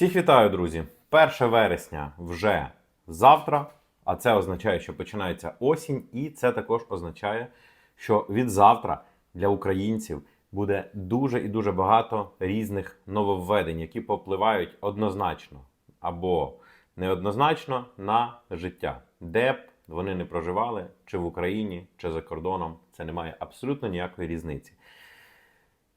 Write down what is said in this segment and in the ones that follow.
Всіх вітаю, друзі! 1 вересня вже завтра, а це означає, що починається осінь, і це також означає, що від завтра для українців буде дуже і дуже багато різних нововведень, які попливають однозначно або неоднозначно на життя, де б вони не проживали, чи в Україні, чи за кордоном. Це не має абсолютно ніякої різниці.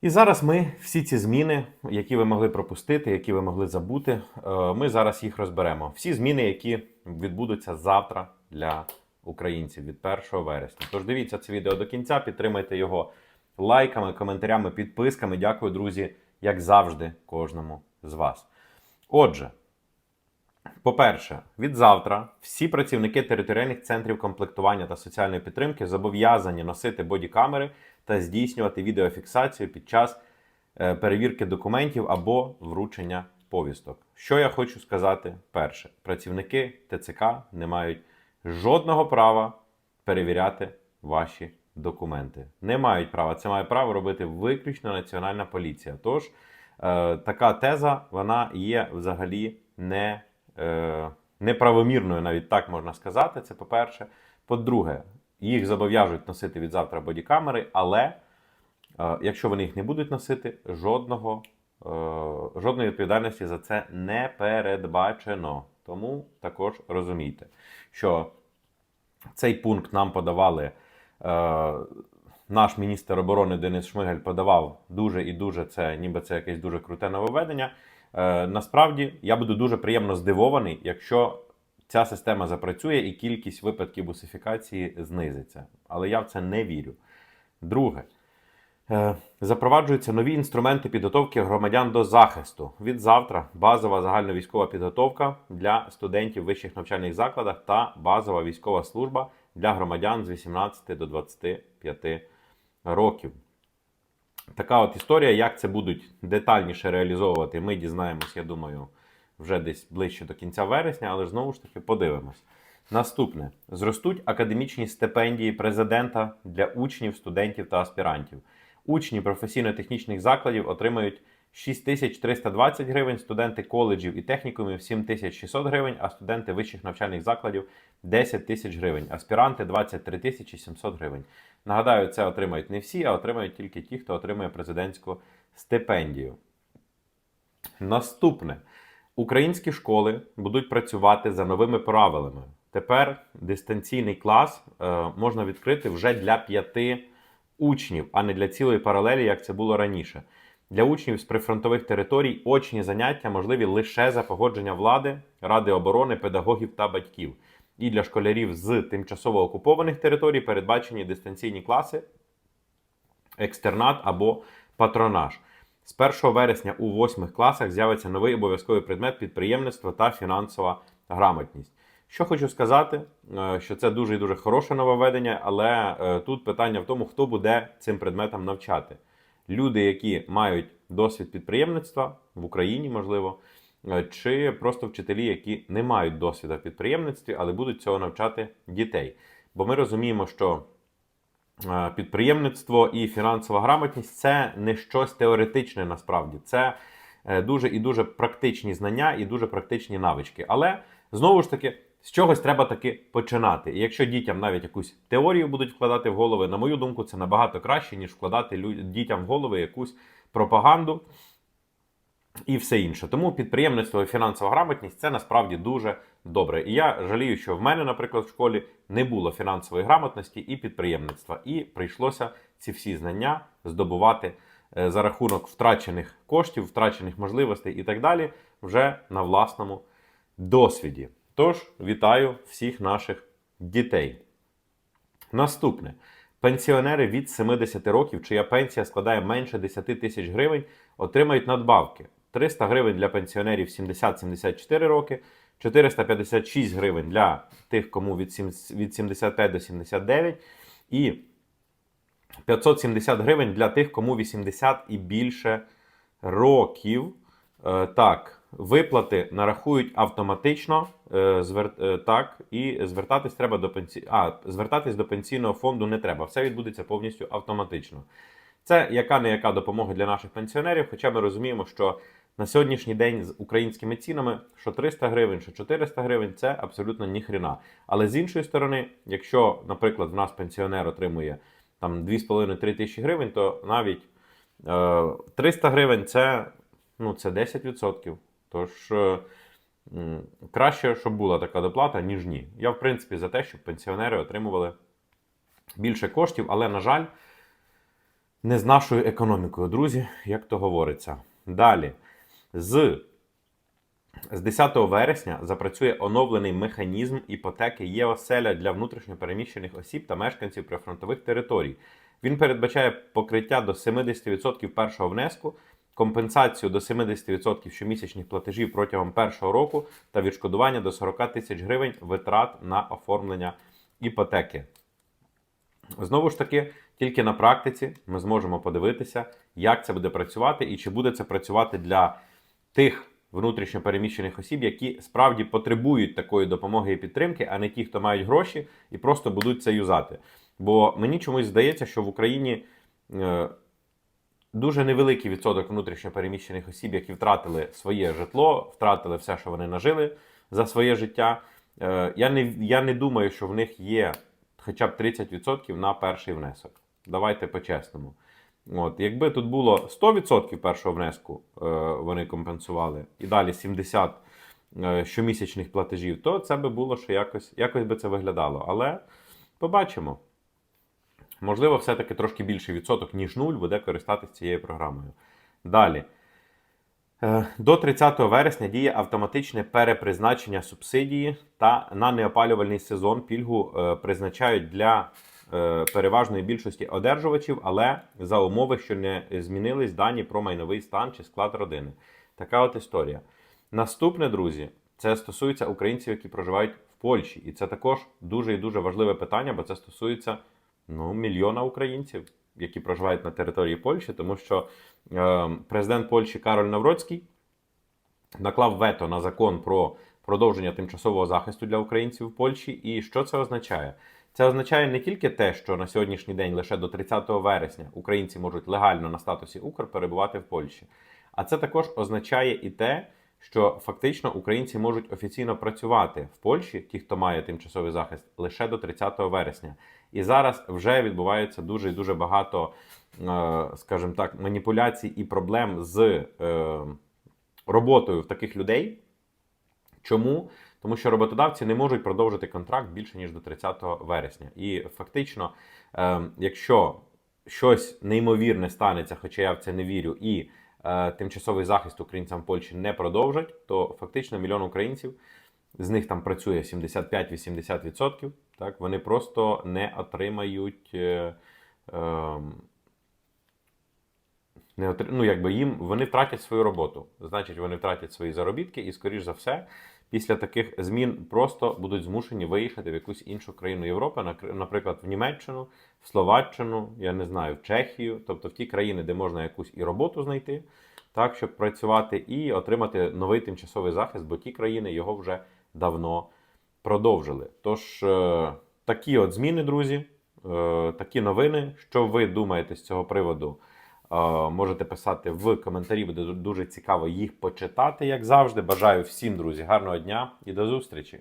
І зараз ми всі ці зміни, які ви могли пропустити, які ви могли забути, е, ми зараз їх розберемо. Всі зміни, які відбудуться завтра для українців від 1 вересня. Тож дивіться це відео до кінця, підтримайте його лайками, коментарями, підписками. Дякую, друзі, як завжди, кожному з вас. Отже, по-перше, від завтра всі працівники територіальних центрів комплектування та соціальної підтримки зобов'язані носити бодікамери та здійснювати відеофіксацію під час е, перевірки документів або вручення повісток. Що я хочу сказати перше: працівники ТЦК не мають жодного права перевіряти ваші документи. Не мають права. Це має право робити виключно Національна поліція. Тож е, така теза вона є взагалі не, е, неправомірною, навіть так можна сказати. Це по-перше. По-друге, їх зобов'яжуть носити від завтра бодікамери, але е, якщо вони їх не будуть носити, жодного, е, жодної відповідальності за це не передбачено. Тому також розумійте, що цей пункт нам подавали. Е, наш міністр оборони Денис Шмигаль подавав дуже і дуже це, ніби це якесь дуже круте нововведення. Е, насправді я буду дуже приємно здивований, якщо ця система запрацює і кількість випадків бусифікації знизиться. Але я в це не вірю. Друге, е, запроваджуються нові інструменти підготовки громадян до захисту. Від завтра базова загальновійськова підготовка для студентів в вищих навчальних закладах та базова військова служба для громадян з 18 до 25 років. Така от історія, як це будуть детальніше реалізовувати, ми дізнаємось, я думаю, вже десь ближче до кінця вересня, але знову ж таки подивимось. Наступне: зростуть академічні стипендії президента для учнів, студентів та аспірантів. Учні професійно-технічних закладів отримають 6320 гривень, студенти коледжів і технікумів 7600 гривень, а студенти вищих навчальних закладів 10 тисяч гривень, аспіранти 23 700 гривень. Нагадаю, це отримають не всі, а отримають тільки ті, хто отримує президентську стипендію. Наступне. Українські школи будуть працювати за новими правилами. Тепер дистанційний клас е, можна відкрити вже для п'яти учнів, а не для цілої паралелі, як це було раніше. Для учнів з прифронтових територій очні заняття можливі лише за погодження влади, ради оборони, педагогів та батьків. І для школярів з тимчасово окупованих територій передбачені дистанційні класи, екстернат або патронаж. З 1 вересня у восьмих класах з'явиться новий обов'язковий предмет підприємництва та фінансова грамотність. Що хочу сказати, е, що це дуже і дуже хороше нововведення, але е, тут питання в тому, хто буде цим предметом навчати. Люди, які мають досвід підприємництва в Україні, можливо, е, чи просто вчителі, які не мають досвіду в підприємництві, але будуть цього навчати дітей. Бо ми розуміємо, що підприємництво і фінансова грамотність це не щось теоретичне насправді. Це е, дуже і дуже практичні знання і дуже практичні навички. Але знову ж таки. З чогось треба таки починати. І якщо дітям навіть якусь теорію будуть вкладати в голови, на мою думку, це набагато краще, ніж вкладати дітям в голови якусь пропаганду і все інше. Тому підприємництво і фінансова грамотність це насправді дуже добре. І я жалію, що в мене, наприклад, в школі не було фінансової грамотності і підприємництва, і прийшлося ці всі знання здобувати е, за рахунок втрачених коштів, втрачених можливостей і так далі, вже на власному досвіді. Тож вітаю всіх наших дітей. Наступне. Пенсіонери від 70 років, чия пенсія складає менше 10 тисяч гривень, отримають надбавки. 300 гривень для пенсіонерів 70-74 роки, 456 гривень для тих, кому від 75 до 79, і 570 гривень для тих, кому 80 і більше років. Е, Так, виплати нарахують автоматично. е, е, Так, і звертатись треба до пенсі... А, звертатись до пенсійного фонду не треба. Все відбудеться повністю автоматично. Це яка не яка допомога для наших пенсіонерів, хоча ми розуміємо, що на сьогоднішній день з українськими цінами, що 300 гривень, що 400 гривень, це абсолютно ніхрена. Але з іншої сторони, якщо, наприклад, в нас пенсіонер отримує там 2,5-3 тисячі гривень, то навіть е, 300 гривень це, ну, це 10%. Тож е, краще, щоб була така доплата, ніж ні. Я, в принципі, за те, щоб пенсіонери отримували більше коштів, але, на жаль, не з нашою економікою, друзі, як то говориться. Далі. З, з 10 вересня запрацює оновлений механізм іпотеки ЄОСЕЛЯ для внутрішньопереміщених осіб та мешканців прифронтових територій. Він передбачає покриття до 70% першого внеску, компенсацію до 70% щомісячних платежів протягом першого року та відшкодування до 40 тисяч гривень витрат на оформлення іпотеки. Знову ж таки, тільки на практиці ми зможемо подивитися, як це буде працювати і чи буде це працювати для тих внутрішньопереміщених осіб, які справді потребують такої допомоги і підтримки, а не ті, хто мають гроші і просто будуть це юзати. Бо мені чомусь здається, що в Україні е, дуже невеликий відсоток внутрішньопереміщених осіб, які втратили своє житло, втратили все, що вони нажили за своє життя. Е, я, не, я не думаю, що в них є хоча б 30% на перший внесок. Давайте по-чесному. От, якби тут було 100% першого внеску, е, вони компенсували, і далі 70% е, щомісячних платежів, то це би було що якось, якось би це виглядало. Але побачимо. Можливо, все-таки трошки більший відсоток, ніж нуль, буде користатися цією програмою. Далі. Е, До 30 вересня діє автоматичне перепризначення субсидії та на неопалювальний сезон пільгу призначають для переважної більшості одержувачів, але за умови, що не змінились дані про майновий стан чи склад родини. Така от історія. Наступне, друзі, це стосується українців, які проживають в Польщі. І це також дуже і дуже важливе питання, бо це стосується ну, мільйона українців, які проживають на території Польщі, тому що е, президент Польщі Кароль Навроцький наклав вето на закон про продовження тимчасового захисту для українців в Польщі. І що це означає? Це означає не тільки те, що на сьогоднішній день лише до 30 вересня українці можуть легально на статусі Укр перебувати в Польщі, а це також означає і те, що фактично українці можуть офіційно працювати в Польщі, ті, хто має тимчасовий захист, лише до 30 вересня. І зараз вже відбувається дуже і дуже багато, е, скажімо так, маніпуляцій і проблем з е, роботою в таких людей. Чому? Тому що роботодавці не можуть продовжити контракт більше ніж до 30 вересня. І фактично, е, якщо щось неймовірне станеться, хоча я в це не вірю, і е, тимчасовий захист українцям в Польщі не продовжать, то фактично мільйон українців, з них там працює 75-80%, так, вони просто не отримають. Е, е, не отри... ну, якби їм вони втратять свою роботу. Значить, вони втратять свої заробітки, і, скоріш за все, після таких змін просто будуть змушені виїхати в якусь іншу країну Європи, наприклад, в Німеччину, в Словаччину, я не знаю, в Чехію, тобто в ті країни, де можна якусь і роботу знайти, так, щоб працювати, і отримати новий тимчасовий захист, бо ті країни його вже давно продовжили. Тож, е, такі от зміни, друзі, е, такі новини. Що ви думаєте з цього приводу? Е, Можете писати в коментарі, буде дуже цікаво їх почитати, як завжди. Бажаю всім, друзі, гарного дня і до зустрічі!